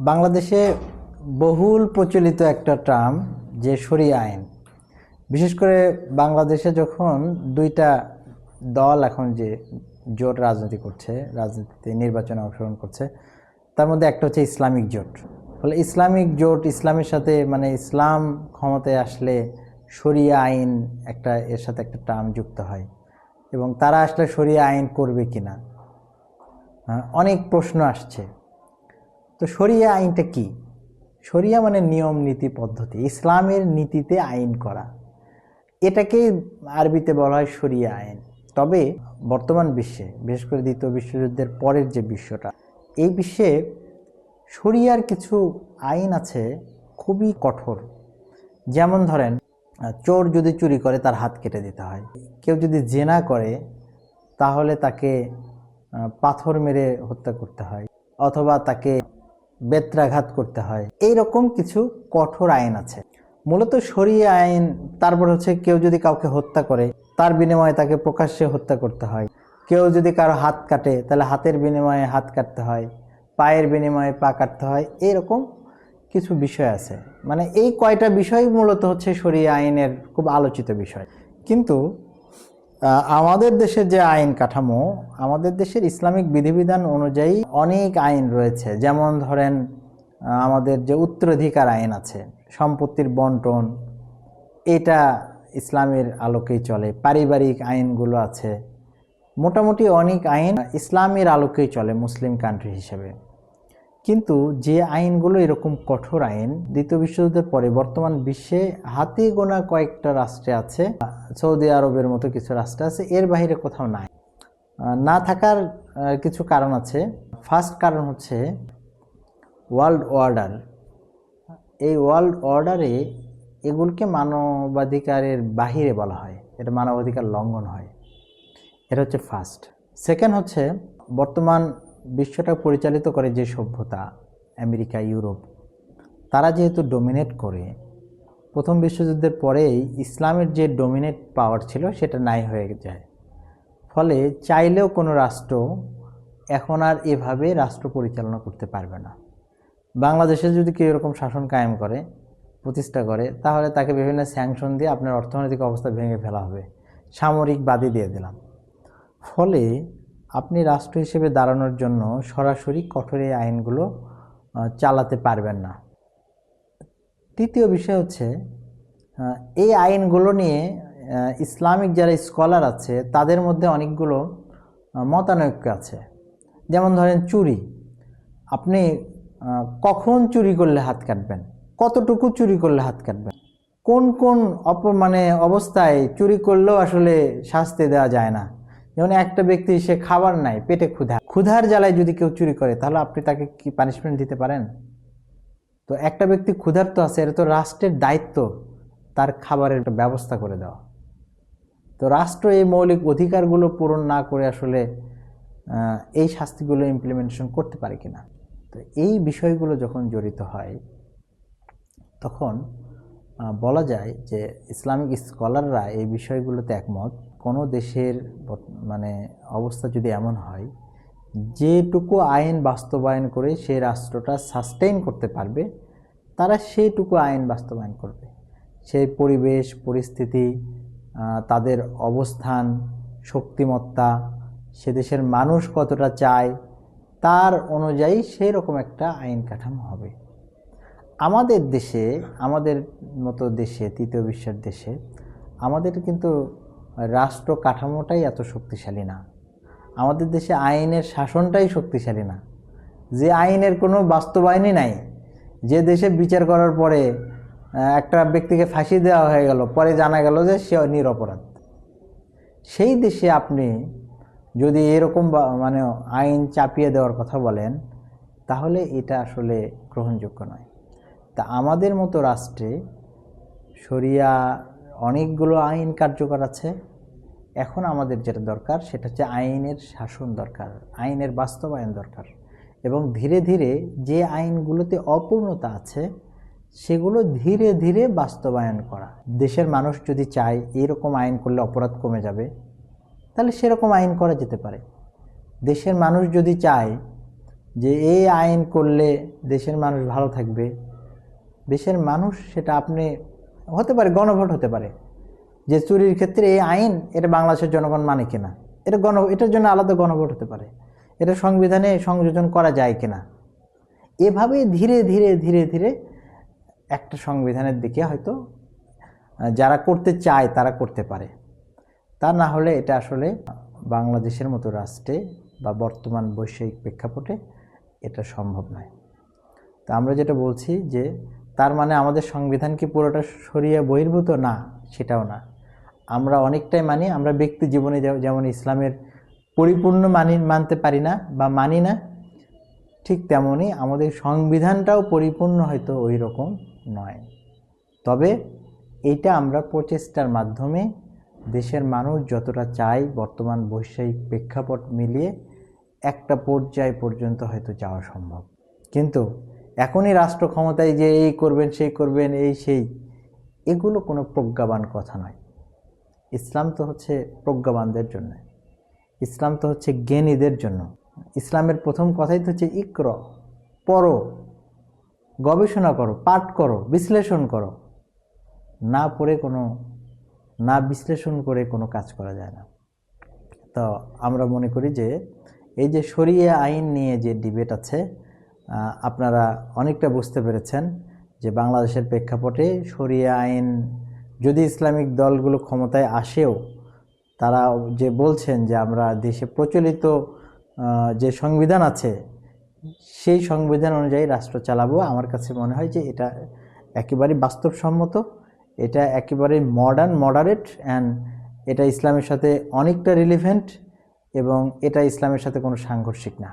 বাংলাদেশে বহুল প্রচলিত একটা টার্ম যে শরিয়া আইন। বিশেষ করে বাংলাদেশে যখন দুইটা দল এখন যে জোট রাজনীতি করছে রাজনীতিতে নির্বাচনে অংশগ্রহণ করছে তার মধ্যে একটা হচ্ছে ইসলামিক জোট। ফলে ইসলামিক জোট ইসলামের সাথে মানে ইসলাম ক্ষমতায় আসলে শরিয়া আইন একটা এর সাথে একটা টার্ম যুক্ত হয়। এবং তারা আসলে শরিয়া আইন করবে কিনা? আহ, অনেক প্রশ্ন আসছে। তো শরিয়া আইনটা কি? শরিয়া মানে নিয়ম, নীতি, পদ্ধতি। ইসলামের নীতিতে আইন করা। এটাকে আরবিতে বলা হয় শরিয়া আইন। তবে বর্তমান বিশ্বে, বিশেষ করে দ্বিতীয় বিশ্বযুদ্ধের পরের যে বিশ্বটা, এই বিশ্বে শরিয়ার কিছু আইন আছে খুবই কঠোর। যেমন ধরেন, চোর যদি চুরি করে, তার হাত কেটে দিতে হয়। কেউ যদি জেনা করে, তাহলে তাকে পাথর মেরে হত্যা করতে হয়। অথবা তাকে বেত্রাঘাত করতে হয়। এই রকম কিছু কঠোর আইন আছে। মূলত শরিয়া আইন, তারপর হচ্ছে কেউ যদি কাউকে হত্যা করে, তার বিনিময়ে তাকে প্রকাশ্যে হত্যা করতে হয়। কেউ যদি কারও হাত কাটে, তাহলে হাতের বিনিময়ে হাত কাটতে হয়, পায়ের বিনিময়ে পা কাটতে হয় এরকম কিছু বিষয় আছে। মানে এই কয়টা বিষয় মূলত হচ্ছে শরিয়া আইনের খুব আলোচিত বিষয়। কিন্তু আমাদের দেশের যে আইন কাঠামো, আমাদের দেশের ইসলামিক বিধিবিধান অনুযায়ী অনেক আইন রয়েছে। যেমন ধরেন আমাদের যে উত্তরাধিকার আইন আছে, সম্পত্তির বন্টন, এটা ইসলামের আলোকেই চলে। পারিবারিক আইনগুলো আছে। মোটামুটি অনেক আইন ইসলামের আলোকেই চলে মুসলিম কান্ট্রি হিসেবে। কিন্তু যে আইনগুলো এরকম কঠোর আইন, দ্বিতীয় বিশ্বযুদ্ধের পরে বর্তমান বিশ্বে হাতে গোনা কয়েকটা রাষ্ট্রে আছে, সৌদি আরবের মতো কিছু রাষ্ট্র আছে, এর বাইরে কোথাও নাই। না থাকার কিছু কারণ আছে। ফার্স্ট কারণ হচ্ছে ওয়ার্ল্ড অর্ডার এই ওয়ার্ল্ড অর্ডারে এগুলোকে মানবাধিকারের বাহিরে বলা হয়। এটা মানবাধিকার লঙ্ঘন হয়। এটা হচ্ছে ফার্স্ট সেকেন্ড হচ্ছে বর্তমান বিশ্বটা পরিচালিত করে যে সভ্যতা, আমেরিকা, ইউরোপ, তারা যেহেতু ডোমিনেট করে, প্রথম বিশ্বযুদ্ধের পরেই ইসলামের যে ডোমিনেট পাওয়ার ছিল সেটা নাই হয়ে যায়। ফলে চাইলেও কোনো রাষ্ট্র এখন আর এভাবে রাষ্ট্র পরিচালনা করতে পারবে না। বাংলাদেশে যদি কেউ এরকম শাসন কায়েম করে, প্রতিষ্ঠা করে, তাহলে তাকে বিভিন্ন স্যাংশন দিয়ে আপনার অর্থনৈতিক অবস্থা ভেঙে ফেলা হবে। সামরিক বাদী দিয়ে দিলাম। ফলে আপনি রাষ্ট্র হিসেবে দাঁড়ানোর জন্য সরাসরি কঠোর এই আইনগুলো চালাতে পারবেন না। তৃতীয় বিষয় হচ্ছে এই আইনগুলো নিয়ে ইসলামিক যারা স্কলার আছে, তাদের মধ্যে অনেকগুলো মতানৈক্য আছে। যেমন ধরেন চুরি। আপনি কখন চুরি করলে হাত কাটবেন? কতটুকু চুরি করলে হাত কাটবেন? কোন কোন অপ মানে অবস্থায় চুরি করলেও আসলে শাস্তি দেওয়া যায় না? যেমন একটা ব্যক্তি, সে খাবার নাই, পেটে ক্ষুধা। ক্ষুধার জ্বালায় যদি কেউ চুরি করে, তাহলে আপনি তাকে কি পানিশমেন্ট দিতে পারেন? তো একটা ব্যক্তি ক্ষুধার্ত আছে, এটা তো রাষ্ট্রের দায়িত্ব, তার খাবারের একটা ব্যবস্থা করে দেওয়া। তো রাষ্ট্র এই মৌলিক অধিকারগুলো পূরণ না করে আসলে এই শাস্তিগুলো ইমপ্লিমেন্টেশন করতে পারে কিনা? তো এই বিষয়গুলো যখন জড়িত হয়, তখন বলা যায় যে ইসলামিক স্কলাররা এই বিষয়গুলোতে একমত। কোনো দেশের মানে অবস্থা যদি এমন হয়, যেটুকু আইন বাস্তবায়ন করে সেই রাষ্ট্রটা সাস্টেইন করতে পারবে, তারা সেইটুকু আইন বাস্তবায়ন করবে। সেই পরিবেশ, পরিস্থিতি তাদের অবস্থান, শক্তিমত্তা, সে দেশের মানুষ কতটা চায়, তার অনুযায়ী সেই রকম একটা আইন কাঠামো হবে। আমাদের দেশে, আমাদের মতো দেশে, তৃতীয় বিশ্বের দেশে, আমাদের কিন্তু রাষ্ট্র কাঠামোটাই এত শক্তিশালী না। আমাদের দেশে আইনের শাসনটাই শক্তিশালী না। যে আইনের কোনো বাস্তবায়নই নাই। যে দেশে বিচার করার পরে একটা ব্যক্তিকে ফাঁসি দেওয়া হয়ে গেল, পরে জানা গেল যে সে নিরপরাধ। সেই দেশে আপনি যদি এরকম মানে আইন চাপিয়ে দেওয়ার কথা বলেন, তাহলে এটা আসলে গ্রহণযোগ্য নয়। তা আমাদের মতো রাষ্ট্রে শরিয়া অনেকগুলো আইন কার্যকর আছে। এখন আমাদের যেটা দরকার সেটা হচ্ছে আইনের শাসন দরকার, আইনের বাস্তবায়ন দরকার এবং ধীরে ধীরে যে আইনগুলোতে অপূর্ণতা আছে সেগুলো ধীরে ধীরে বাস্তবায়ন করা। দেশের মানুষ যদি চায় এরকম আইন করলে অপরাধ কমে যাবে, তাহলে সেরকম আইন করা যেতে পারে। দেশের মানুষ যদি চায় যে এই আইন করলে দেশের মানুষ ভালো থাকবে দেশের মানুষ সেটা আপনি, হতে পারে গণভোট হতে পারে, যে চুরির ক্ষেত্রে এই আইন এটা বাংলাদেশের জনগণ মানে কিনা? এটা গণ, এটার জন্য আলাদা গণভোট হতে পারে। এটা সংবিধানে সংযোজন করা যায় কিনা? এভাবে ধীরে ধীরে ধীরে ধীরে একটা সংবিধানের দিকে হয়তো যারা করতে চায় তারা করতে পারে। তা না হলে এটা আসলে বাংলাদেশের মতো রাষ্ট্রে বা বর্তমান বৈষয়িক প্রেক্ষাপটে এটা সম্ভব নয়। তা আমরা যেটা বলছি যে তার মানে আমাদের সংবিধান কি পুরোটা সরিয়ে বহির্ভূত? না, সেটাও না। আমরা অনেকটাই মানি, আমরা ব্যক্তি জীবনে যেমন ইসলামের পরিপূর্ণ মানি মানতে পারি না বা মানি না, ঠিক তেমনই আমাদের সংবিধানটাও পরিপূর্ণ হয়তো ওই রকম নয়। তবে এইটা আমরা প্রচেষ্টার মাধ্যমে দেশের মানুষ যতটা চায় বর্তমান বৈষয়িক প্রেক্ষাপট মিলিয়ে একটা পর্যায় পর্যন্ত হয়তো যাওয়া সম্ভব। কিন্তু এখনই রাষ্ট্র ক্ষমতায় যে এই করবেন, সেই করবেন, এই, সেই, এগুলো কোনো প্রজ্ঞাবান কথা নয়। ইসলাম তো হচ্ছে প্রজ্ঞাবানদের জন্য। ইসলাম তো হচ্ছে জ্ঞানীদের জন্য। ইসলামের প্রথম কথাই তো হচ্ছে ইকর, পড়ো, গবেষণা করো, পাঠ করো, বিশ্লেষণ করো। না পড়ে কোনো, না বিশ্লেষণ করে কোনো কাজ করা যায় না। তো আমরা মনে করি যে, এই যে সরিয়ে আইন নিয়ে যে ডিবেট আছে আপনারা অনেকটা বুঝতে পেরেছেন যে বাংলাদেশের প্রেক্ষাপটে শরিয়া আইন, যদি ইসলামিক দলগুলো ক্ষমতায় আসেও, তারা যে বলছেন যে আমরা দেশে প্রচলিত যে সংবিধান আছে, সেই সংবিধান অনুযায়ী রাষ্ট্র চালাবো, আমার কাছে মনে হয় যে এটা একেবারে বাস্তবসম্মত, এটা একেবারে মডার্ন মডারেট অ্যান্ড এটা ইসলামের সাথে অনেকটা রিলিভেন্ট এবং এটা ইসলামের সাথে কোনো সাংঘর্ষিক না।